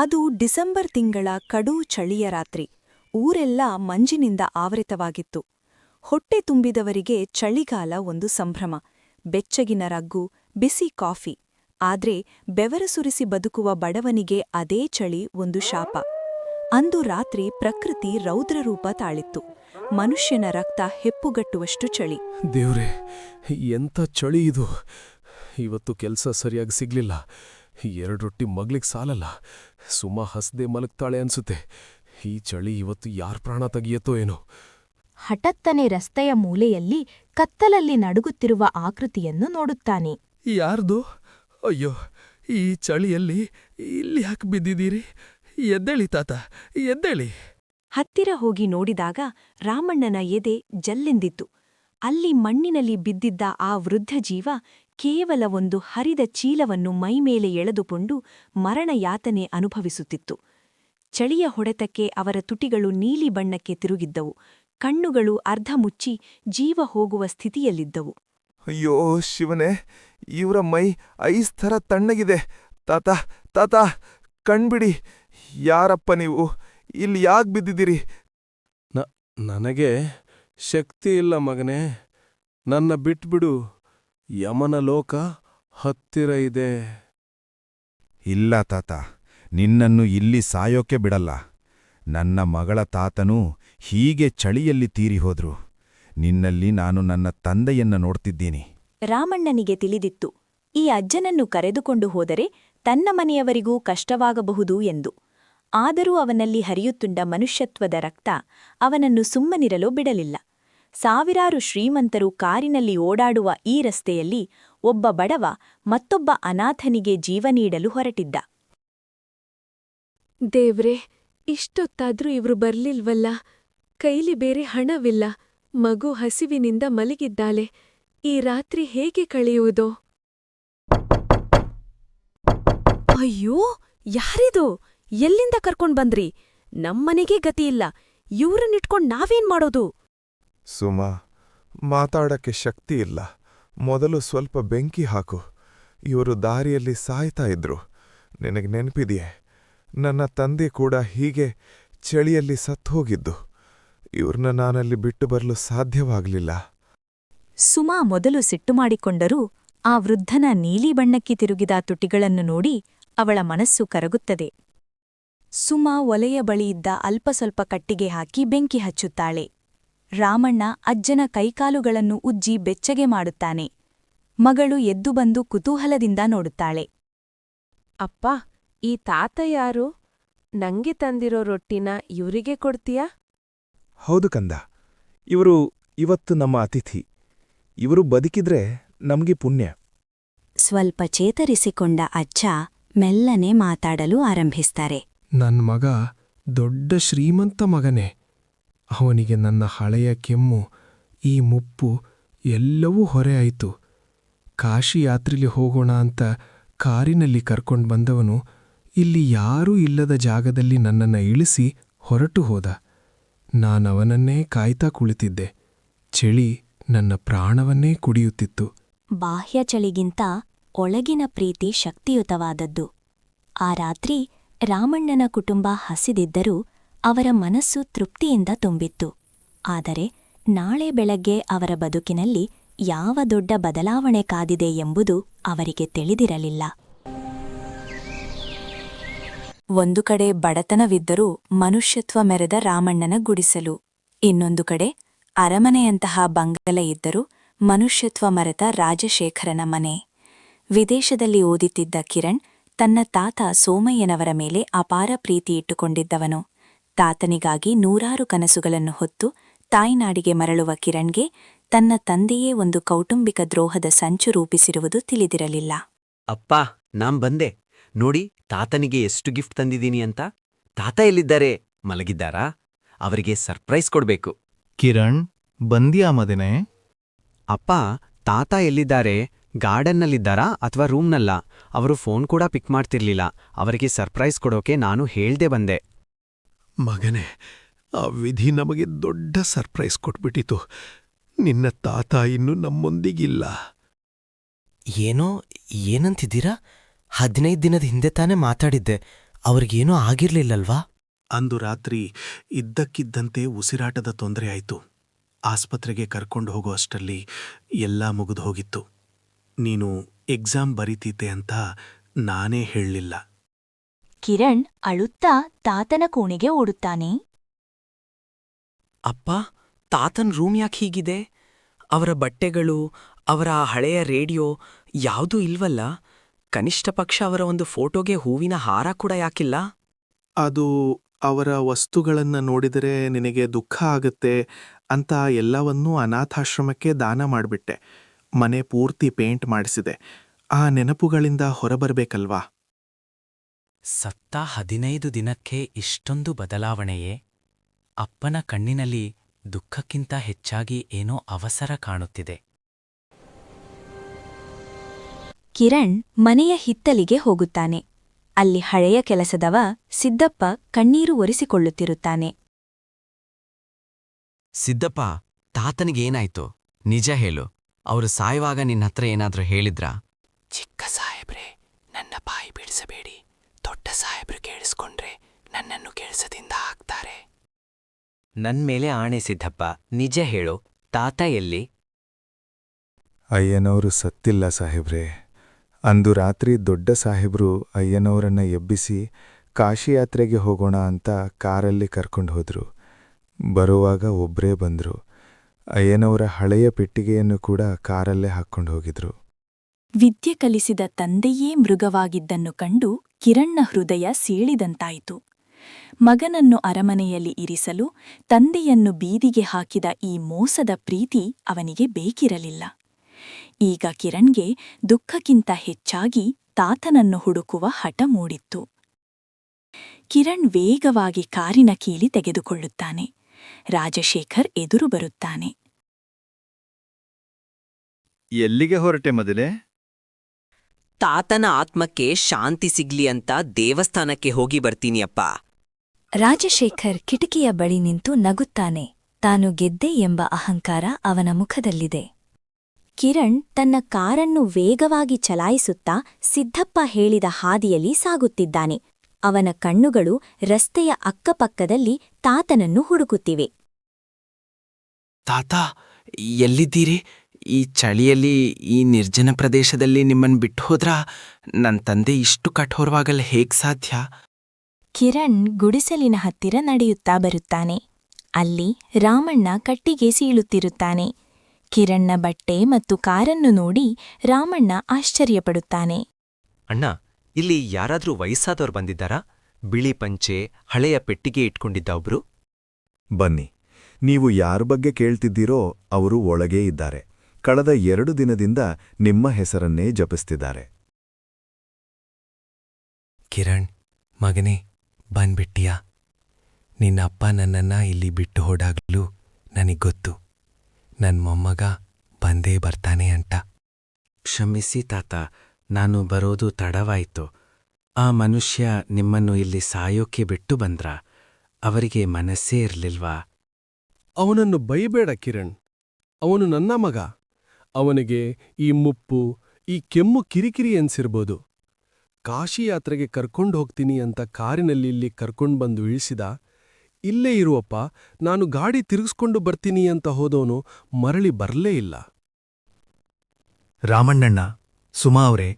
ಅದು ಡಿಸೆಂಬರ್ ತಿಂಗಳ ಕಡೂ ಚಳಿಯ ರಾತ್ರಿ. ಊರೆಲ್ಲ ಮಂಜಿನಿಂದ ಆವರಿತವಾಗಿತ್ತು ಹೊಟ್ಟೆ ತುಂಬಿದವರಿಗೆ ಚಳಿಗಾಲ ಒಂದು ಸಂಭ್ರಮ. ಬೆಚ್ಚಗಿನ ರಗ್ಗು, ಬಿಸಿ ಕಾಫಿ. ಆದ್ರೆ ಬೆವರಸುರಿಸಿ ಬದುಕುವ ಬಡವನಿಗೆ ಅದೇ ಚಳಿ ಒಂದು ಶಾಪ. ಅಂದು ರಾತ್ರಿ ಪ್ರಕೃತಿ ರೌದ್ರರೂಪ ತಾಳಿತ್ತು. ಮನುಷ್ಯನ ರಕ್ತ ಹೆಪ್ಪುಗಟ್ಟುವಷ್ಟು ಚಳಿ. ದೇವ್ರೆ, ಎಂಥ ಚಳಿ ಇದು? ಇವತ್ತು ಕೆಲಸ ಸರಿಯಾಗಿ ಸಿಗ್ಲಿಲ್ಲ. ಎರಡು ರೊಟ್ಟಿ ಮಗ್ಲಿಗ್ ಸಾಲಲ್ಲ. ಸುಮ್ಮ ಹಸ್ದೆ ಮಲಗ್ತಾಳೆ ಅನ್ಸುತ್ತೆ. ಈ ಚಳಿ ಇವತ್ತು ಯಾರ್ ಪ್ರಾಣ ತೆಗಿಯತ್ತೋ ಏನೋ. ಹಠತ್ತನೆ ರಸ್ತೆಯ ಮೂಲೆಯಲ್ಲಿ ಕತ್ತಲಲ್ಲಿ ನಡುಗುತ್ತಿರುವ ಆಕೃತಿಯನ್ನು ನೋಡುತ್ತಾನೆ. ಯಾರ್ದು? ಅಯ್ಯೋ ಈ ಚಳಿಯಲ್ಲಿ ಇಲ್ಲಿ ಯಾಕೆ ಬಿದ್ದಿದ್ದೀರಿ? ಎದ್ದೇಳಿ ತಾತ ಎದ್ದೇಳಿ. ಹತ್ತಿರ ಹೋಗಿ ನೋಡಿದಾಗ ರಾಮಣ್ಣನ ಎದೆ ಜಲ್ಲೆಂದಿತ್ತು. ಅಲ್ಲಿ ಮಣ್ಣಿನಲ್ಲಿ ಬಿದ್ದಿದ್ದ ಆ ವೃದ್ಧ ಜೀವ ಕೇವಲ ಒಂದು ಹರಿದ ಚೀಲವನ್ನು ಮೈಮೇಲೆ ಎಳೆದುಕೊಂಡು ಮರಣ ಯಾತನೆ ಅನುಭವಿಸುತ್ತಿತ್ತು. ಚಳಿಯ ಹೊಡೆತಕ್ಕೆ ಅವರ ತುಟಿಗಳು ನೀಲಿ ಬಣ್ಣಕ್ಕೆ ತಿರುಗಿದ್ದವು. ಕಣ್ಣುಗಳು ಅರ್ಧ ಮುಚ್ಚಿ ಜೀವ ಹೋಗುವ ಸ್ಥಿತಿಯಲ್ಲಿದ್ದವು. ಅಯ್ಯೋ ಶಿವನೇ ಇವರ ಮೈ ಐಸ್ ಥರ ತಣ್ಣಗಿದೆ. ತಾತ ತಾತ ಕಣ್ಬಿಡಿ. ಯಾರಪ್ಪ ನೀವು? ಇಲ್ಲಿ ಯಾಕೆ ಬಿದ್ದಿದ್ದೀರಿ? ನನಗೆ ಶಕ್ತಿ ಇಲ್ಲ ಮಗನೇ. ನನ್ನ ಬಿಟ್ಬಿಡು. ಯಮನ ಲೋಕ ಹತ್ತಿರ ಇದೆ. ಇಲ್ಲ ತಾತ ನಿನ್ನನ್ನು ಇಲ್ಲಿ ಸಾಯೋಕೆ ಬಿಡಲ್ಲ. ನನ್ನ ಮಗಳ ತಾತನೂ ಹೀಗೆ ಚಳಿಯಲ್ಲಿ ತೀರಿಹೋದ್ರು. ನಿನ್ನಲ್ಲಿ ನಾನು ನನ್ನ ತಂದೆಯನ್ನ ನೋಡ್ತಿದ್ದೀನಿ. ರಾಮಣ್ಣನಿಗೆ ತಿಳಿದಿತ್ತು. ಈ ಅಜ್ಜನನ್ನು ಕರೆದುಕೊಂಡು ಹೋದರೆ ತನ್ನ ಮನೆಯವರಿಗೂ ಕಷ್ಟವಾಗಬಹುದು ಎಂದು. ಆದರೂ ಅವನಲ್ಲಿ ಹರಿಯುತ್ತುಂಡ ಮನುಷ್ಯತ್ವದ ರಕ್ತ ಅವನನ್ನು ಸುಮ್ಮನಿರಲು ಬಿಡಲಿಲ್ಲ. ಸಾವಿರಾರು ಶ್ರೀಮಂತರು ಕಾರಿನಲ್ಲಿ ಓಡಾಡುವ ಈ ರಸ್ತೆಯಲ್ಲಿ ಒಬ್ಬ ಬಡವ ಮತ್ತೊಬ್ಬ ಅನಾಥನಿಗೆ ಜೀವ ನೀಡಲು ಹೊರಟಿದ್ದ. ದೇವ್ರೆ, ಇಷ್ಟೊತ್ತಾದ್ರೂ ಇವ್ರು ಬರ್ಲಿಲ್ವಲ್ಲ? ಕೈಲಿ ಬೇರೆ ಹಣವಿಲ್ಲ. ಮಗು ಹಸಿವಿನಿಂದ ಮಲಗಿದ್ದಾಳೆ. ಈ ರಾತ್ರಿ ಹೇಗೆ ಕಳೆಯುವುದೋ? ಅಯ್ಯೋ, ಯಾರಿದು? ಎಲ್ಲಿಂದ ಕರ್ಕೊಂಡ್ ಬಂದ್ರಿ? ನಮ್ಮನೆಗೇ ಗತಿಯಿಲ್ಲ ಇವ್ರನ್ನಿಟ್ಕೊಂಡ್ ನಾವೇನ್ ಮಾಡೋದು? ಸುಮಾ, ಮಾತಾಡಕ್ಕೆ ಶಕ್ತಿ ಇಲ್ಲ. ಮೊದಲು ಸ್ವಲ್ಪ ಬೆಂಕಿ ಹಾಕು. ಇವರು ದಾರಿಯಲ್ಲಿ ಸಾಯ್ತಾ ಇದ್ರು. ನಿನಗೆ ನೆನಪಿದೆಯೇ? ನನ್ನ ತಂದೆ ಕೂಡ ಹೀಗೆ ಚಳಿಯಲ್ಲಿ ಸತ್ತೋಗಿದ್ದು ಇವ್ರನ್ನ ನಾನಲ್ಲಿ ಬಿಟ್ಟು ಬರಲು ಸಾಧ್ಯವಾಗಲಿಲ್ಲ. ಸುಮಾ ಮೊದಲು ಸಿಟ್ಟು ಮಾಡಿಕೊಂಡರೂ ಆ ವೃದ್ಧನ ನೀಲಿ ಬಣ್ಣಕ್ಕೆ ತಿರುಗಿದ ತುಟಿಗಳನ್ನು ನೋಡಿ ಅವಳ ಮನಸ್ಸು ಕರಗುತ್ತದೆ. ಸುಮಾ ಒಲೆಯ ಬಳಿಯಿದ್ದ ಅಲ್ಪ ಸ್ವಲ್ಪ ಕಟ್ಟಿಗೆ ಹಾಕಿ ಬೆಂಕಿ ಹಚ್ಚುತ್ತಾಳೆ. ರಾಮಣ್ಣ ಅಜ್ಜನ ಕೈಕಾಲುಗಳನ್ನು ಉಜ್ಜಿ ಬೆಚ್ಚಗೆ ಮಾಡುತ್ತಾನೆ. ಮಗಳು ಎದ್ದು ಬಂದು ಕುತೂಹಲದಿಂದ ನೋಡುತ್ತಾಳೆ. ಅಪ್ಪ ಈ ತಾತ ಯಾರು? ನಂಗೆ ತಂದಿರೋ ರೊಟ್ಟಿನ ಇವರಿಗೆ ಕೊಡ್ತೀಯಾ? ಹೌದು ಕಂದ. ಇವರು ಇವತ್ತು ನಮ್ಮ ಅತಿಥಿ. ಇವರು ಬದುಕಿದ್ರೆ ನಮ್ಗೆ ಪುಣ್ಯ. ಸ್ವಲ್ಪ ಚೇತರಿಸಿಕೊಂಡ ಅಜ್ಜ ಮೆಲ್ಲನೆ ಮಾತಾಡಲು ಆರಂಭಿಸ್ತಾರೆ. ನನ್ ಮಗ ದೊಡ್ಡ ಶ್ರೀಮಂತ ಮಗನೇ. ಅವನಿಗೆ ನನ್ನ ಹಳೆಯ ಕೆಮ್ಮು, ಈ ಮುಪ್ಪು ಎಲ್ಲವೂ ಹೊರೆ ಆಯಿತು ಕಾಶಿ ಯಾತ್ರೆಲಿ ಹೋಗೋಣ ಅಂತ ಕಾರಿನಲ್ಲಿ ಕರ್ಕೊಂಡು ಬಂದವನು ಇಲ್ಲಿ ಯಾರೂ ಇಲ್ಲದ ಜಾಗದಲ್ಲಿ ನನ್ನನ್ನ ಇಳಿಸಿ ಹೊರಟು ಹೋದ. ನಾನವನನ್ನೇ ಕಾಯ್ತಾ ಕುಳಿತಿದ್ದೆ. ಚಳಿ ನನ್ನ ಪ್ರಾಣವನ್ನೇ ಕುಡಿಯುತ್ತಿತ್ತು. ಬಾಹ್ಯ ಚಳಿಗಿಂತ ಒಳಗಿನ ಪ್ರೀತಿ ಶಕ್ತಿಯುತವಾದದ್ದು. ಆ ರಾತ್ರಿ ರಾಮಣ್ಣನ ಕುಟುಂಬ ಹಸಿದಿದ್ದರೂ ಅವರ ಮನಸ್ಸು ತೃಪ್ತಿಯಿಂದ ತುಂಬಿತ್ತು. ಆದರೆ ನಾಳೆ ಬೆಳಗ್ಗೆ ಅವರ ಬದುಕಿನಲ್ಲಿ ಯಾವ ದೊಡ್ಡ ಬದಲಾವಣೆ ಕಾದಿದೆ ಎಂಬುದು ಅವರಿಗೆ ತಿಳಿದಿರಲಿಲ್ಲ. ಒಂದು ಕಡೆ ಬಡತನವಿದ್ದರೂ ಮನುಷ್ಯತ್ವ ಮೆರೆದ ರಾಮಣ್ಣನ ಗುಡಿಸಲು, ಇನ್ನೊಂದು ಕಡೆ ಅರಮನೆಯಂತಹ ಬಂಗಲ ಇದ್ದರೂ ಮನುಷ್ಯತ್ವ ಮರೆತ ರಾಜಶೇಖರನ ಮನೆ. ವಿದೇಶದಲ್ಲಿ ಓದಿತ್ತಿದ್ದ ಕಿರಣ್ ತನ್ನ ತಾತ ಸೋಮಯ್ಯನವರ ಮೇಲೆ ಅಪಾರ ಪ್ರೀತಿ ಇಟ್ಟುಕೊಂಡಿದ್ದವನು. ತಾತನಿಗಾಗಿ ನೂರಾರು ಕನಸುಗಳನ್ನು ಹೊತ್ತು ತಾಯ್ನಾಡಿಗೆ ಮರಳುವ ಕಿರಣ್ಗೆ ತನ್ನ ತಂದೆಯೇ ಒಂದು ಕೌಟುಂಬಿಕ ದ್ರೋಹದ ಸಂಚು ರೂಪಿಸಿರುವುದು ತಿಳಿದಿರಲಿಲ್ಲ. ಅಪ್ಪ ನಾನ್ ಬಂದೆ. ನೋಡಿ ತಾತನಿಗೆ ಎಷ್ಟು ಗಿಫ್ಟ್ ತಂದಿದ್ದೀನಿ ಅಂತ. ತಾತ ಎಲ್ಲಿದ್ದಾರೆ? ಮಲಗಿದ್ದಾರಾ? ಅವರಿಗೆ ಸರ್ಪ್ರೈಸ್ ಕೊಡ್ಬೇಕು. ಕಿರಣ್ ಬಂದ್ಯಾ ಮದನೆ? ಅಪ್ಪ ತಾತ ಎಲ್ಲಿದ್ದಾರೆ? ಗಾರ್ಡನ್ನಲ್ಲಿದ್ದಾರಾ ಅಥವಾ ರೂಮ್ನಲ್ಲ? ಅವರು ಫೋನ್ ಕೂಡ ಪಿಕ್ ಮಾಡ್ತಿರ್ಲಿಲ್ಲ. ಅವರಿಗೆ ಸರ್ಪ್ರೈಸ್ ಕೊಡೋಕೆ ನಾನು ಹೇಳ್ದೆ ಬಂದೆ. ಮಗನೇ ಆ ವಿಧಿ ನಮಗೆ ದೊಡ್ಡ ಸರ್ಪ್ರೈಸ್ ಕೊಟ್ಬಿಟ್ಟಿತು. ನಿನ್ನ ತಾತ ಇನ್ನು ನಮ್ಮೊಂದಿಗಿಲ್ಲ. ಏನೋ ಏನಂತಿದ್ದೀರಾ? ಹದಿನೈದು ದಿನದ ಹಿಂದೆ ತಾನೇ ಮಾತಾಡಿದ್ದೆ. ಅವ್ರಿಗೇನೂ ಆಗಿರ್ಲಿಲ್ಲಲ್ವಾ? ಅಂದು ರಾತ್ರಿ ಇದ್ದಕ್ಕಿದ್ದಂತೆ ಉಸಿರಾಟದ ತೊಂದರೆ ಆಯಿತು. ಆಸ್ಪತ್ರೆಗೆ ಕರ್ಕೊಂಡು ಹೋಗೋ ಅಷ್ಟರಲ್ಲಿ ಎಲ್ಲ ಮುಗಿದು ಹೋಗಿತ್ತು. ನೀನು ಎಕ್ಸಾಮ್ ಬರೀತೀತೆ ಅಂತ ನಾನೇ ಹೇಳಲಿಲ್ಲ. ಕಿರಣ್ ಅಳುತ್ತಾ ತಾತನ ಕೋಣೆಗೆ ಓಡುತ್ತಾನೆ. ಅಪ್ಪ ತಾತನ್ ರೂಮ್ ಯಾಕೆ ಹೀಗಿದೆ? ಅವರ ಬಟ್ಟೆಗಳು ಅವರ ಆ ಹಳೆಯ ರೇಡಿಯೋ ಯಾವುದೂ ಇಲ್ವಲ್ಲ? ಕನಿಷ್ಠ ಪಕ್ಷ ಅವರ ಒಂದು ಫೋಟೋಗೆ ಹೂವಿನ ಹಾರ ಕೂಡ ಯಾಕಿಲ್ಲ? ಅದು ಅವರ ವಸ್ತುಗಳನ್ನ ನೋಡಿದರೆ ನಿನಗೆ ದುಃಖ ಆಗುತ್ತೆ ಅಂತ ಎಲ್ಲವನ್ನೂ ಅನಾಥಾಶ್ರಮಕ್ಕೆ ದಾನ ಮಾಡಿಬಿಟ್ಟೆ. ಮನೆ ಪೂರ್ತಿ ಪೇಂಟ್ ಮಾಡಿಸಿದೆ. ಆ ನೆನಪುಗಳಿಂದ ಹೊರಬರಬೇಕಲ್ವಾ? ಸತ್ತ ಹದಿನೈದು ದಿನಕ್ಕೆ ಇಷ್ಟೊಂದು ಬದಲಾವಣೆಯೇ? ಅಪ್ಪನ ಕಣ್ಣಿನಲ್ಲಿ ದುಃಖಕ್ಕಿಂತ ಹೆಚ್ಚಾಗಿ ಏನೋ ಅವಸರ ಕಾಣುತ್ತಿದೆ. ಕಿರಣ್ ಮನೆಯ ಹಿತ್ತಲಿಗೆ ಹೋಗುತ್ತಾನೆ. ಅಲ್ಲಿ ಹಳೆಯ ಕೆಲಸದವ ಸಿದ್ದಪ್ಪ ಕಣ್ಣೀರು ಒರೆಸಿಕೊಳ್ಳುತ್ತಿರುತ್ತಾನೆ. ಸಿದ್ದಪ್ಪ ತಾತನಿಗೇನಾಯ್ತು ನಿಜ ಹೇಳು. ಅವರು ಸಾಯುವಾಗ ನಿನ್ನತ್ರ ಏನಾದ್ರೂ ಹೇಳಿದ್ರಾ? ಚಿಕ್ಕ ಸಾಹೇಬ್ರೆ ನನ್ನ ಬಾಯಿ ಬಿಡಿಸಬೇಡಿ ದೊಡ್ಡ ಸಾಹೇಬ್ರು ಕೇಳಿಸ್ಕೊಂಡ್ರೆ ನನ್ನನ್ನು ಕೆಲಸದಿಂದ ಹಾಕ್ತಾರೆ ನನ್ ಮೇಲೆ ಆಣೆ ಸಿದ್ದಪ್ಪ ನಿಜ ಹೇಳು ತಾತ ಎಲ್ಲಿ? ಅಯ್ಯನವರು ಸತ್ತಿಲ್ಲ ಸಾಹೇಬ್ರೆ. ಅಂದು ರಾತ್ರಿ ದೊಡ್ಡ ಸಾಹೇಬ್ರು ಅಯ್ಯನವರನ್ನ ಎಬ್ಬಿಸಿ ಕಾಶಿಯಾತ್ರೆಗೆ ಹೋಗೋಣ ಅಂತ ಕಾರಲ್ಲಿ ಕರ್ಕೊಂಡು ಹೋದ್ರು. ಬರುವಾಗ ಒಬ್ರೇ ಬಂದ್ರು. ಅಯ್ಯನವರ ಹಳೆಯ ಪೆಟ್ಟಿಗೆಯನ್ನು ಕೂಡ ಕಾರಲ್ಲೇ ಹಾಕ್ಕೊಂಡು ಹೋಗಿದ್ರು. ವಿದ್ಯೆ ಕಲಿಸಿದ ತಂದೆಯೇ ಮೃಗವಾಗಿದ್ದನ್ನು ಕಂಡು ಕಿರಣ್ನ ಹೃದಯ ಸೀಳಿದಂತಾಯಿತು. ಮಗನನ್ನು ಅರಮನೆಯಲ್ಲಿ ಇರಿಸಲು ತಂದೆಯನ್ನು ಬೀದಿಗೆ ಹಾಕಿದ ಈ ಮೋಸದ ಪ್ರೀತಿ ಅವನಿಗೆ ಬೇಕಿರಲಿಲ್ಲ. ಈಗ ಕಿರಣ್ಗೆ ದುಃಖಕ್ಕಿಂತ ಹೆಚ್ಚಾಗಿ ತಾತನನ್ನು ಹುಡುಕುವ ಹಠ ಮೂಡಿತ್ತು. ಕಿರಣ್ ವೇಗವಾಗಿ ಕಾರಿನ ಕೀಲಿ ತೆಗೆದುಕೊಳ್ಳುತ್ತಾನೆ. ರಾಜಶೇಖರ್ ಎದುರು ಬರುತ್ತಾನೆ. ಎಲ್ಲಿಗೆ ಹೊರಟೆ ಮೊದಲೇ? ತಾತನ ಆತ್ಮಕ್ಕೆ ಶಾಂತಿ ಸಿಗ್ಲಿ ಅಂತ ದೇವಸ್ಥಾನಕ್ಕೆ ಹೋಗಿ ಬರ್ತೀನಿಯಪ್ಪ ರಾಜಶೇಖರ್ ಕಿಟಕಿಯ ಬಳಿ ನಿಂತು ನಗುತ್ತಾನೆ. ತಾನು ಗೆದ್ದೆ ಎಂಬ ಅಹಂಕಾರ ಅವನ ಮುಖದಲ್ಲಿದೆ. ಕಿರಣ್ ತನ್ನ ಕಾರನ್ನು ವೇಗವಾಗಿ ಚಲಾಯಿಸುತ್ತಾ ಸಿದ್ದಪ್ಪ ಹೇಳಿದ ಹಾದಿಯಲ್ಲಿ ಸಾಗುತ್ತಿದ್ದಾನೆ. ಅವನ ಕಣ್ಣುಗಳು ರಸ್ತೆಯ ಅಕ್ಕಪಕ್ಕದಲ್ಲಿ ತಾತನನ್ನು ಹುಡುಕುತ್ತಿವೆ. ತಾತ ಎಲ್ಲಿದ್ದೀರಿ? ಈ ಚಳಿಯಲ್ಲಿ ಈ ನಿರ್ಜನ ಪ್ರದೇಶದಲ್ಲಿ ನಿಮ್ಮನ್ ಬಿಟ್ಟು ಹೋದ್ರ ನನ್ ತಂದೆ ಇಷ್ಟು ಕಠೋರವಾಗಲ್ ಹೇಗ್ ಸಾಧ್ಯ? ಕಿರಣ್ ಗುಡಿಸಲಿನ ಹತ್ತಿರ ನಡೆಯುತ್ತಾ ಬರುತ್ತಾನೆ. ಅಲ್ಲಿ ರಾಮಣ್ಣ ಕಟ್ಟಿಗೆ ಸೀಳುತ್ತಿರುತ್ತಾನೆ. ಕಿರಣ್ನ ಬಟ್ಟೆ ಮತ್ತು ಕಾರನ್ನು ನೋಡಿ ರಾಮಣ್ಣ ಆಶ್ಚರ್ಯಪಡುತ್ತಾನೆ. ಅಣ್ಣ ಇಲ್ಲಿ ಯಾರಾದ್ರೂ ವಯಸ್ಸಾದವ್ರು ಬಂದಿದ್ದಾರಾ? ಬಿಳಿ ಪಂಚೆ ಹಳೆಯ ಪೆಟ್ಟಿಗೆ ಇಟ್ಕೊಂಡಿದ್ದ ಒಬ್ರು? ಬನ್ನಿ ನೀವು ಯಾರ ಬಗ್ಗೆ ಕೇಳ್ತಿದ್ದೀರೋ ಅವರು ಒಳಗೇ ಇದ್ದಾರೆ. ಕಳೆದ ಎರಡು ದಿನದಿಂದ ನಿಮ್ಮ ಹೆಸರನ್ನೇ ಜಪಿಸ್ತಿದ್ದಾರೆ. ಕಿರಣ್ ಮಗನೇ ಬಂದ್ಬಿಟ್ಟಿಯಾ? ನಿನ್ನ ಅಪ್ಪ ನನ್ನನ್ನ ಇಲ್ಲಿ ಬಿಟ್ಟು ಹೋದಾಗ್ಲೂ ನನಗೆ ಗೊತ್ತು. ನನ್ ಮೊಮ್ಮಗ ಬಂದೇ ಬರ್ತಾನೆ ಅಂತ. ಕ್ಷಮಿಸಿ ತಾತ ನಾನು ಬರೋದು ತಡವಾಯ್ತು. ಆ ಮನುಷ್ಯ ನಿಮ್ಮನ್ನು ಇಲ್ಲಿ ಸಾಯೋಕೆ ಬಿಟ್ಟು ಬಂದ್ರ ಅವರಿಗೆ ಮನಸ್ಸೇ ಇರ್ಲಿಲ್ವಾ? ಅವನನ್ನು ಬೈಬೇಡ ಕಿರಣ್. ಅವನು ನನ್ನ ಮಗ. ಅವನಿಗೆ ಈ ಮುಪ್ಪು, ಈ ಕೆಮ್ಮು ಕಿರಿಕಿರಿ ಎನ್ಸಿರ್ಬೋದು. ಕಾಶಿ ಯಾತ್ರೆಗೆ ಕರ್ಕೊಂಡು ಹೋಗ್ತೀನಿ ಅಂತ ಕಾರಿನಲ್ಲಿ ಇಲ್ಲಿ ಕರ್ಕೊಂಡು ಬಂದು ಇಳಿಸಿದ, ಇಲ್ಲೇ ಇರುವಪ್ಪ, ನಾನು ಗಾಡಿ ತಿರುಗಿಸ್ಕೊಂಡು ಬರ್ತೀನಿ ಅಂತ ಹೋದವನು ಮರಳಿ ಬರಲೇ ಇಲ್ಲ. ರಾಮಣ್ಣಣ್ಣ, ಸುಮಾ ಅವರೇ,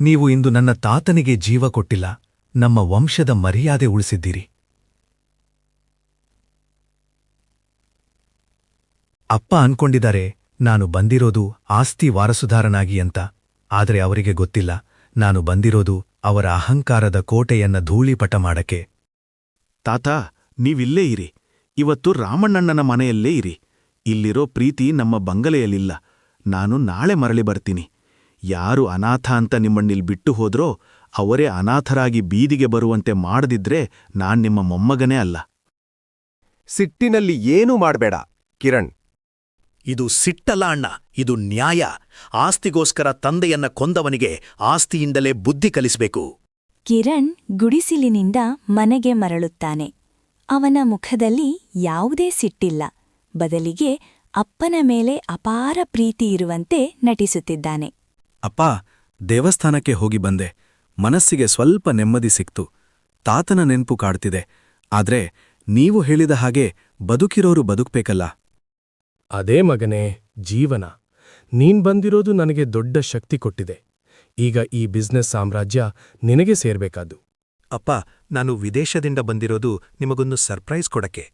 ನೀವು ಇಂದು ನನ್ನ ತಾತನಿಗೆ ಜೀವ ಕೊಟ್ಟಿಲ್ಲ, ನಮ್ಮ ವಂಶದ ಮರ್ಯಾದೆ ಉಳಿಸಿದ್ದೀರಿ. ಅಪ್ಪ ಅನ್ಕೊಂಡಿದ್ದಾರೆ ನಾನು ಬಂದಿರೋದು ಆಸ್ತಿ ವಾರಸುದಾರನಾಗಿ ಅಂತ. ಆದರೆ ಅವರಿಗೆ ಗೊತ್ತಿಲ್ಲ ನಾನು ಬಂದಿರೋದು ಅವರ ಅಹಂಕಾರದ ಕೋಟೆಯನ್ನ ಧೂಳಿಪಟ ಮಾಡಕ್ಕೆ. ತಾತ ನೀವಿಲ್ಲೇ ಇರಿ. ಇವತ್ತು ರಾಮಣ್ಣಣ್ಣನ ಮನೆಯಲ್ಲೇ ಇರಿ. ಇಲ್ಲಿರೋ ಪ್ರೀತಿ ನಮ್ಮ ಬಂಗಲೆಯಲ್ಲಿಲ್ಲ. ನಾನು ನಾಳೆ ಮರಳಿ ಬರ್ತೀನಿ. ಯಾರು ಅನಾಥ ಅಂತ ನಿಮ್ಮಣ್ಣಿಲ್ ಬಿಟ್ಟು ಹೋದ್ರೋ ಅವರೇ ಅನಾಥರಾಗಿ ಬೀದಿಗೆ ಬರುವಂತೆ ಮಾಡದಿದ್ರೆ ನಾನ್ ನಿಮ್ಮ ಮೊಮ್ಮಗನೇ ಅಲ್ಲ. ಸಿಟ್ಟಿನಲ್ಲಿ ಏನೂ ಮಾಡ್ಬೇಡ. ಕಿರಣ್ ಇದು ಸಿಟ್ಟಲ್ಲ ಅಣ್ಣ ಇದು ನ್ಯಾಯ. ಆಸ್ತಿಗೋಸ್ಕರ ತಂದೆಯನ್ನ ಕೊಂದವನಿಗೆ ಆಸ್ತಿಯಿಂದಲೇ ಬುದ್ಧಿ ಕಲಿಸಬೇಕು. ಕಿರಣ್ ಗುಡಿಸಿಲಿನಿಂದ ಮನೆಗೆ ಮರಳುತ್ತಾನೆ. ಅವನ ಮುಖದಲ್ಲಿ ಯಾವುದೇ ಸಿಟ್ಟಿಲ್ಲ. ಬದಲಿಗೆ ಅಪ್ಪನ ಮೇಲೆ ಅಪಾರ ಪ್ರೀತಿ ಇರುವಂತೆ ನಟಿಸುತ್ತಿದ್ದಾನೆ. ಅಪ್ಪ ದೇವಸ್ಥಾನಕ್ಕೆ ಹೋಗಿ ಬಂದೆ. ಮನಸ್ಸಿಗೆ ಸ್ವಲ್ಪ ನೆಮ್ಮದಿ ಸಿಕ್ತು. ತಾತನ ನೆನ್ಪು ಕಾಡ್ತಿದೆ. ಆದ್ರೆ ನೀವು ಹೇಳಿದ ಹಾಗೆ ಬದುಕಿರೋರು ಬದುಕ್ಬೇಕಲ್ಲ. ಅದೇ ಮಗನೇ ಜೀವನ. ನೀನ್ ಬಂದಿರೋದು ನನಗೆ ದೊಡ್ಡ ಶಕ್ತಿ ಕೊಟ್ಟಿದೆ. ಈಗ ಈ ಬಿಸ್ನೆಸ್ ಸಾಮ್ರಾಜ್ಯ ನಿನಗೆ ಸೇರ್ಬೇಕಾದು ಅಪ್ಪ ನಾನು ವಿದೇಶದಿಂದ ಬಂದಿರೋದು ನಿಮಗೊಂದು ಸರ್ಪ್ರೈಸ್ ಕೊಡಕ್ಕೆ.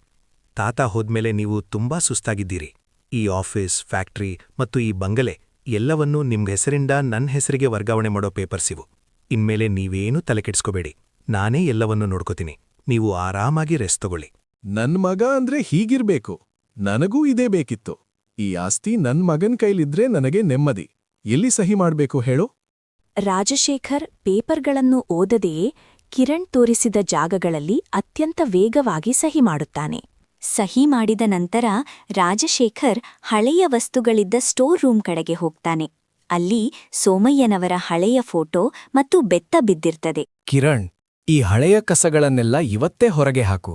ತಾತ ಹೋದ್ಮೇಲೆ ನೀವು ತುಂಬಾ ಸುಸ್ತಾಗಿದ್ದೀರಿ. ಈ ಆಫೀಸ್ ಫ್ಯಾಕ್ಟ್ರಿ ಮತ್ತು ಈ ಬಂಗಲೆ ಎಲ್ಲವನ್ನೂ ನಿಮ್ ಹೆಸರಿಂದ ನನ್ನ ಹೆಸರಿಗೆ ವರ್ಗಾವಣೆ ಮಾಡೋ ಪೇಪರ್ಸ್ ಇವು. ಇನ್ಮೇಲೆ ನೀವೇನೂ ತಲೆಕೆಡ್ಸ್ಕೋಬೇಡಿ ನಾನೇ ಎಲ್ಲವನ್ನೂ ನೋಡ್ಕೋತೀನಿ. ನೀವು ಆರಾಮಾಗಿ ರೆಸ್ಟ್ ತಗೊಳ್ಳಿ. ನನ್ ಮಗ ಅಂದ್ರೆ ಹೀಗಿರ್ಬೇಕು. ನನಗೂ ಇದೇ ಬೇಕಿತ್ತು. ಈ ಆಸ್ತಿ ನನ್ ಮಗನ್ ಕೈಲಿದ್ರೆ ನನಗೆ ನೆಮ್ಮದಿ. ಎಲ್ಲಿ ಸಹಿ ಮಾಡ್ಬೇಕು ಹೇಳು? ರಾಜಶೇಖರ್ ಪೇಪರ್ಗಳನ್ನು ಓದದೆಯೇ ಕಿರಣ್ ತೋರಿಸಿದ ಜಾಗಗಳಲ್ಲಿ ಅತ್ಯಂತ ವೇಗವಾಗಿ ಸಹಿ ಮಾಡುತ್ತಾನೆ. ಸಹಿ ಮಾಡಿದ ನಂತರ ರಾಜಶೇಖರ್ ಹಳೆಯ ವಸ್ತುಗಳಿದ್ದ ಸ್ಟೋರ್ ರೂಮ್ ಕಡೆಗೆ ಹೋಗ್ತಾನೆ. ಅಲ್ಲಿ ಸೋಮಯ್ಯನವರ ಹಳೆಯ ಫೋಟೋ ಮತ್ತು ಬೆತ್ತ ಬಿದ್ದಿರ್ತದೆ. ಕಿರಣ್ ಈ ಹಳೆಯ ಕಸಗಳನ್ನೆಲ್ಲ ಇವತ್ತೇ ಹೊರಗೆ ಹಾಕು.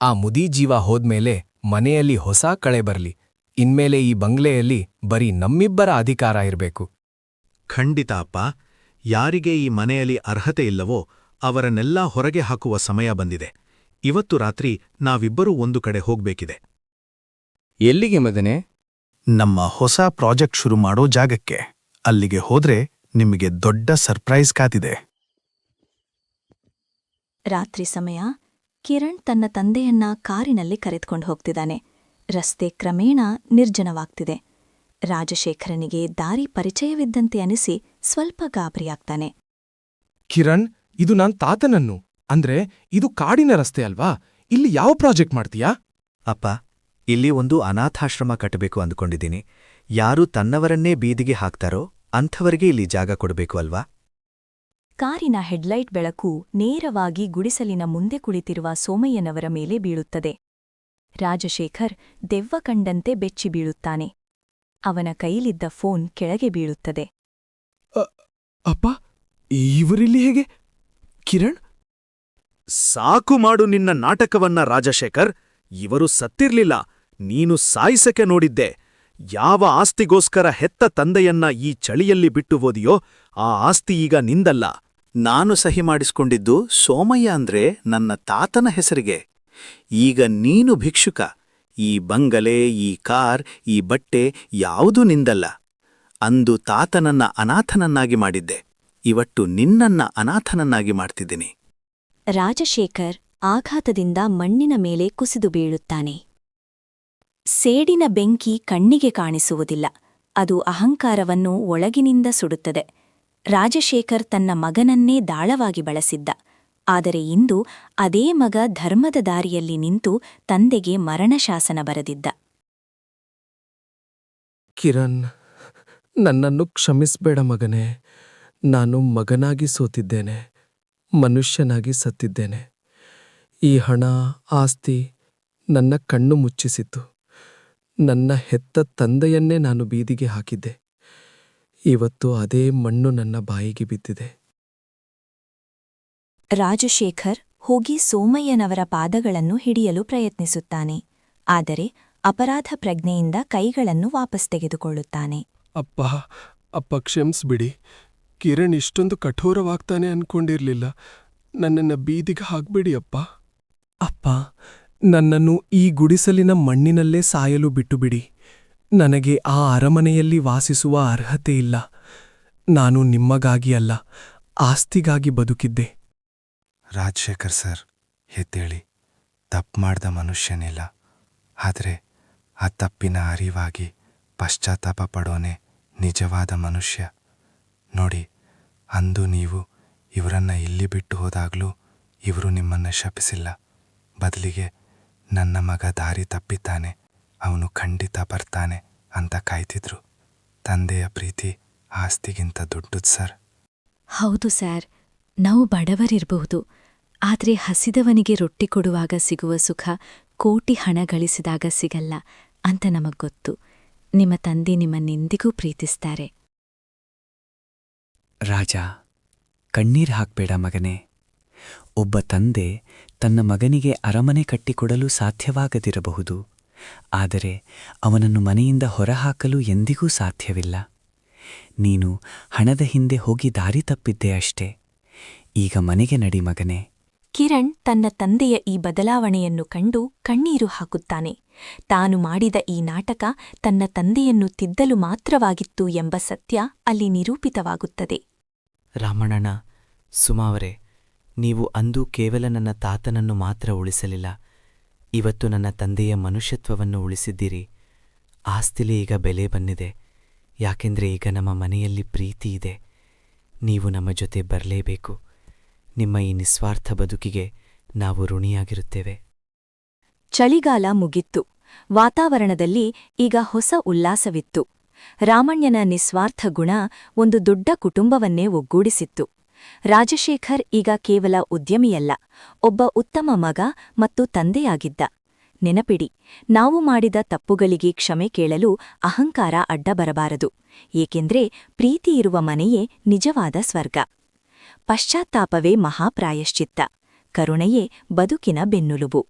ಆ ಮುದಿ ಜೀವ ಹೋದ್ಮೇಲೆ ಮನೆಯಲ್ಲಿ ಹೊಸ ಕಳೆ ಬರಲಿ ಇನ್ಮೇಲೆ ಈ ಬಂಗ್ಲೆಯಲ್ಲಿ ಬರೀ ನಮ್ಮಿಬ್ಬರ ಅಧಿಕಾರ ಇರಬೇಕು. ಖಂಡಿತ ಅಪ್ಪ ಯಾರಿಗೆ ಈ ಮನೆಯಲ್ಲಿ ಅರ್ಹತೆ ಇಲ್ಲವೋ ಅವರನ್ನೆಲ್ಲ ಹೊರಗೆ ಹಾಕುವ ಸಮಯ ಬಂದಿದೆ. ಇವತ್ತು ರಾತ್ರಿ ನಾವಿಬ್ಬರೂ ಒಂದು ಕಡೆ ಹೋಗ್ಬೇಕಿದೆ. ಎಲ್ಲಿಗೆ ಮದನೆ ನಮ್ಮ ಹೊಸ ಪ್ರಾಜೆಕ್ಟ್ ಶುರು ಮಾಡೋ ಜಾಗಕ್ಕೆ. ಅಲ್ಲಿಗೆ ಹೋದ್ರೆ ನಿಮಗೆ ದೊಡ್ಡ ಸರ್ಪ್ರೈಸ್ ಕಾತಿದೆ. ರಾತ್ರಿ ಸಮಯ ಕಿರಣ್ ತನ್ನ ತಂದೆಯನ್ನ ಕಾರಿನಲ್ಲಿ ಕರೆದುಕೊಂಡು ಹೋಗ್ತಿದ್ದಾನೆ. ರಸ್ತೆ ಕ್ರಮೇಣ ನಿರ್ಜನವಾಗ್ತಿದೆ. ರಾಜಶೇಖರನಿಗೆ ದಾರಿ ಪರಿಚಯವಿದ್ದಂತೆ ಅನಿಸಿ ಸ್ವಲ್ಪ ಗಾಬರಿಯಾಗ್ತಾನೆ. ಕಿರಣ್ ಇದು ನಾನ್ ತಾತನನ್ನು. ಅಂದ್ರೆ ಇದು ಕಾಡಿನ ರಸ್ತೆ ಅಲ್ವಾ? ಇಲ್ಲಿ ಯಾವ ಪ್ರಾಜೆಕ್ಟ್ ಮಾಡ್ತೀಯಾ? ಅಪ್ಪ ಇಲ್ಲಿ ಒಂದು ಅನಾಥಾಶ್ರಮ ಕಟ್ಟಬೇಕು ಅಂದುಕೊಂಡಿದ್ದೀನಿ. ಯಾರು ತನ್ನವರನ್ನೇ ಬೀದಿಗೆ ಹಾಕ್ತಾರೋ ಅಂಥವರಿಗೆ ಇಲ್ಲಿ ಜಾಗ ಕೊಡಬೇಕು ಅಲ್ವಾ? ಕಾರಿನ ಹೆಡ್ಲೈಟ್ ಬೆಳಕು ನೇರವಾಗಿ ಗುಡಿಸಲಿನ ಮುಂದೆ ಕುಳಿತಿರುವ ಸೋಮಯ್ಯನವರ ಮೇಲೆ ಬೀಳುತ್ತದೆ. ರಾಜಶೇಖರ್ ದೆವ್ವ ಕಂಡಂತೆ ಬೆಚ್ಚಿ ಬೀಳುತ್ತಾನೆ. ಅವನ ಕೈಲಿದ್ದ ಫೋನ್ ಕೆಳಗೆ ಬೀಳುತ್ತದೆ. ಅಪ್ಪ ಇವರಿಲ್ಲಿ ಹೇಗೆ? ಕಿರಣ್? ಸಾಕು ಮಾಡು ನಿನ್ನ ನಾಟಕವನ್ನ ರಾಜಶೇಖರ್. ಇವರು ಸತ್ತಿರ್ಲಿಲ್ಲ. ನೀನು ಸಾಯಿಸಕೆ ನೋಡಿದ್ದೆ. ಯಾವ ಆಸ್ತಿಗೋಸ್ಕರ ಹೆತ್ತ ತಂದೆಯನ್ನ ಈ ಚಳಿಯಲ್ಲಿ ಬಿಟ್ಟು ಓದಿಯೋ ಆ ಆಸ್ತಿ ಈಗ ನಿಂದಲ್ಲ. ನಾನು ಸಹಿ ಮಾಡಿಸ್ಕೊಂಡಿದ್ದು ಸೋಮಯ್ಯ ಅಂದ್ರೆ ನನ್ನ ತಾತನ ಹೆಸರಿಗೆ. ಈಗ ನೀನು ಭಿಕ್ಷುಕ. ಈ ಬಂಗಲೆ, ಈ ಕಾರ್, ಈ ಬಟ್ಟೆ ಯಾವುದೂ ನಿಂದಲ್ಲ. ಅಂದು ತಾತನನ್ನ ಅನಾಥನನ್ನಾಗಿ ಮಾಡಿದ್ದೆ. ಇವಟ್ಟು ನಿನ್ನನ್ನ ಅನಾಥನನ್ನಾಗಿ ಮಾಡ್ತಿದ್ದೀನಿ. ರಾಜಶೇಖರ್ ಆಘಾತದಿಂದ ಮಣ್ಣಿನ ಮೇಲೆ ಕುಸಿದು ಬೀಳುತ್ತಾನೆ. ಸೇಡಿನ ಬೆಂಕಿ ಕಣ್ಣಿಗೆ ಕಾಣಿಸುವುದಿಲ್ಲ. ಅದು ಅಹಂಕಾರವನ್ನು ಒಳಗಿನಿಂದ ಸುಡುತ್ತದೆ. ರಾಜಶೇಖರ್ ತನ್ನ ಮಗನನ್ನೇ ದಾಳವಾಗಿ ಬಳಸಿದ್ದ. ಆದರೆ ಇಂದು ಅದೇ ಮಗ ಧರ್ಮದ ದಾರಿಯಲ್ಲಿ ನಿಂತು ತಂದೆಗೆ ಮರಣಶಾಸನ ಬರೆದಿದ್ದ. ಕಿರಣ್, ನನ್ನನ್ನು ಕ್ಷಮಿಸ್ಬೇಡ ಮಗನೇ. ನಾನು ಮಗನಾಗಿ ಸೋತಿದ್ದೇನೆ, ಮನುಷ್ಯನಾಗಿ ಸತ್ತಿದ್ದೇನೆ. ಈ ಹಣ, ಆಸ್ತಿ ನನ್ನ ಕಣ್ಣು ಮುಚ್ಚಿಸಿತು ನನ್ನ ಹೆತ್ತ ತಂದೆಯನ್ನೇ ನಾನು ಬೀದಿಗೆ ಹಾಕಿದ್ದೆ. ಇವತ್ತು ಅದೇ ಮಣ್ಣು ನನ್ನ ಬಾಯಿಗೆ ಬಿದ್ದಿದೆ. ರಾಜಶೇಖರ್ ಹೋಗಿ ಸೋಮಯ್ಯನವರ ಪಾದಗಳನ್ನು ಹಿಡಿಯಲು ಪ್ರಯತ್ನಿಸುತ್ತಾನೆ. ಆದರೆ ಅಪರಾಧ ಪ್ರಜ್ಞೆಯಿಂದ ಕೈಗಳನ್ನು ವಾಪಸ್ ತೆಗೆದುಕೊಳ್ಳುತ್ತಾನೆ. ಅಪ್ಪ ಅಪ್ಪ ಕ್ಷಮಿಸ್ಬಿಡಿ. ಕಿರಣ್ ಇಷ್ಟೊಂದು ಕಠೋರವಾಗ್ತಾನೆ ಅನ್ಕೊಂಡಿರ್ಲಿಲ್ಲ. ನನ್ನನ್ನ ಬೀದಿಗೆ ಹಾಕ್ಬಿಡಿ ಅಪ್ಪ. ಅಪ್ಪ ನನ್ನನ್ನು ಈ ಗುಡಿಸಲಿನ ಮಣ್ಣಿನಲ್ಲೇ ಸಾಯಲು ಬಿಟ್ಟುಬಿಡಿ. ನನಗೆ ಆ ಅರಮನೆಯಲ್ಲಿ ವಾಸಿಸುವ ಅರ್ಹತೆ ಇಲ್ಲ. ನಾನು ನಿಮ್ಮಗಾಗಿ ಅಲ್ಲ, ಆಸ್ತಿಗಾಗಿ ಬದುಕಿದ್ದೆ. ರಾಜಶೇಖರ್ ಸರ್, ಎದ್ದೇಳಿ. ತಪ್ಪು ಮಾಡ್ದ ಮನುಷ್ಯನಿಲ್ಲ. ಆದರೆ ಆ ತಪ್ಪಿನ ಅರಿವಾಗಿ ಪಶ್ಚಾತ್ತಾಪ ಪಡೋನೆ ನಿಜವಾದ ಮನುಷ್ಯ. ನೋಡಿ, ಅಂದು ನೀವು ಇವರನ್ನ ಇಲ್ಲಿ ಬಿಟ್ಟು ಹೋದಾಗಲೂ ಇವರು ನಿಮ್ಮನ್ನ ಶಪಿಸಿಲ್ಲ. ಬದಲಿಗೆ ನನ್ನ ಮಗ ದಾರಿ ತಪ್ಪಿದ್ದಾನೆ. ಅವನು ಖಂಡಿತ ಬರ್ತಾನೆ ಅಂತ ಕಾಯ್ತಿದ್ರು. ತಂದೆಯ ಪ್ರೀತಿ ಆಸ್ತಿಗಿಂತ ದೊಡ್ಡದು ಸರ್. ಹೌದು ಸರ್. ನಾವು ಬಡವರಿರಬಹುದು. ಆದ್ರೆ ಹಸಿದವನಿಗೆ ರೊಟ್ಟಿ ಕೊಡುವಾಗ ಸಿಗುವ ಸುಖ ಕೋಟಿ ಹಣ ಗಳಿಸಿದಾಗ ಸಿಗಲ್ಲ ಅಂತ ನಮಗೊತ್ತು ನಿಮ್ಮ ತಂದೆ ನಿಮ್ಮನ್ನೆಂದಿಗೂ ಪ್ರೀತಿಸ್ತಾರೆ. ರಾಜ ಕಣ್ಣೀರ್ ಹಾಕ್ಬೇಡ ಮಗನೇ. ಒಬ್ಬ ತಂದೆ ತನ್ನ ಮಗನಿಗೆ ಅರಮನೆ ಕಟ್ಟಿಕೊಡಲು ಸಾಧ್ಯವಾಗದಿರಬಹುದು. ಆದರೆ ಅವನನ್ನು ಮನೆಯಿಂದ ಹೊರಹಾಕಲು ಎಂದಿಗೂ ಸಾಧ್ಯವಿಲ್ಲ. ನೀನು ಹಣದ ಹಿಂದೆ ಹೋಗಿ ದಾರಿ ತಪ್ಪಿದ್ದೆ ಅಷ್ಟೇ. ಈಗ ಮನೆಗೆ ನಡಿ ಮಗನೇ. ಕಿರಣ್ ತನ್ನ ತಂದೆಯ ಈ ಬದಲಾವಣೆಯನ್ನು ಕಂಡು ಕಣ್ಣೀರು ಹಾಕುತ್ತಾನೆ. ತಾನು ಮಾಡಿದ ಈ ನಾಟಕ ತನ್ನ ತಂದೆಯನ್ನು ತಿದ್ದಲು ಮಾತ್ರವಾಗಿತ್ತು ಎಂಬ ಸತ್ಯ ಅಲ್ಲಿ ನಿರೂಪಿತವಾಗುತ್ತದೆ. ರಾಮಣ್ಣನ ಸುಮಾವರೆ ನೀವು ಅಂದು ಕೇವಲ ನನ್ನ ತಾತನನ್ನು ಮಾತ್ರ ಉಳಿಸಲಿಲ್ಲ. ಇವತ್ತು ನನ್ನ ತಂದೆಯ ಮನುಷ್ಯತ್ವವನ್ನು ಉಳಿಸಿದ್ದೀರಿ. ಆಸ್ತಿಲಿ ಈಗ ಬೆಲೆ ಬಂದಿದೆ. ಯಾಕೆಂದರೆ ಈಗ ನಮ್ಮ ಮನೆಯಲ್ಲಿ ಪ್ರೀತಿ ಇದೆ. ನೀವು ನಮ್ಮ ಜೊತೆ ಬರಲೇಬೇಕು. ನಿಮ್ಮ ಈ ನಿಸ್ವಾರ್ಥ ಬದುಕಿಗೆ ನಾವು ಋಣಿಯಾಗಿರುತ್ತೇವೆ. ಚಳಿಗಾಲ ಮುಗಿತ್ತು. ವಾತಾವರಣದಲ್ಲಿ ಈಗ ಹೊಸ ಉಲ್ಲಾಸವಿತ್ತು. ರಾಮಣ್ಯನ ನಿಸ್ವಾರ್ಥ ಗುಣ ಒಂದು ದೊಡ್ಡ ಕುಟುಂಬವನ್ನೇ ಒಗ್ಗೂಡಿಸಿತ್ತು. ರಾಜಶೇಖರ್ ಈಗ ಕೇವಲ ಉದ್ಯಮಿಯಲ್ಲ, ಒಬ್ಬ ಉತ್ತಮ ಮಗ ಮತ್ತು ತಂದೆಯಾಗಿದ್ದ. ನೆನಪಿಡಿ, ನಾವು ಮಾಡಿದ ತಪ್ಪುಗಳಿಗೆ ಕ್ಷಮೆ ಕೇಳಲು ಅಹಂಕಾರ ಅಡ್ಡ ಬರಬಾರದು, ಏಕೆಂದ್ರೆ ಪ್ರೀತಿಯಿರುವ ಮನೆಯೇ ನಿಜವಾದ ಸ್ವರ್ಗ. ಪಶ್ಚಾತ್ತಾಪವೇ ಮಹಾಪ್ರಾಯಶ್ಚಿತ್ತ, ಕರುಣೆಯೇ ಬದುಕಿನ ಬೆನ್ನುಲುಬು.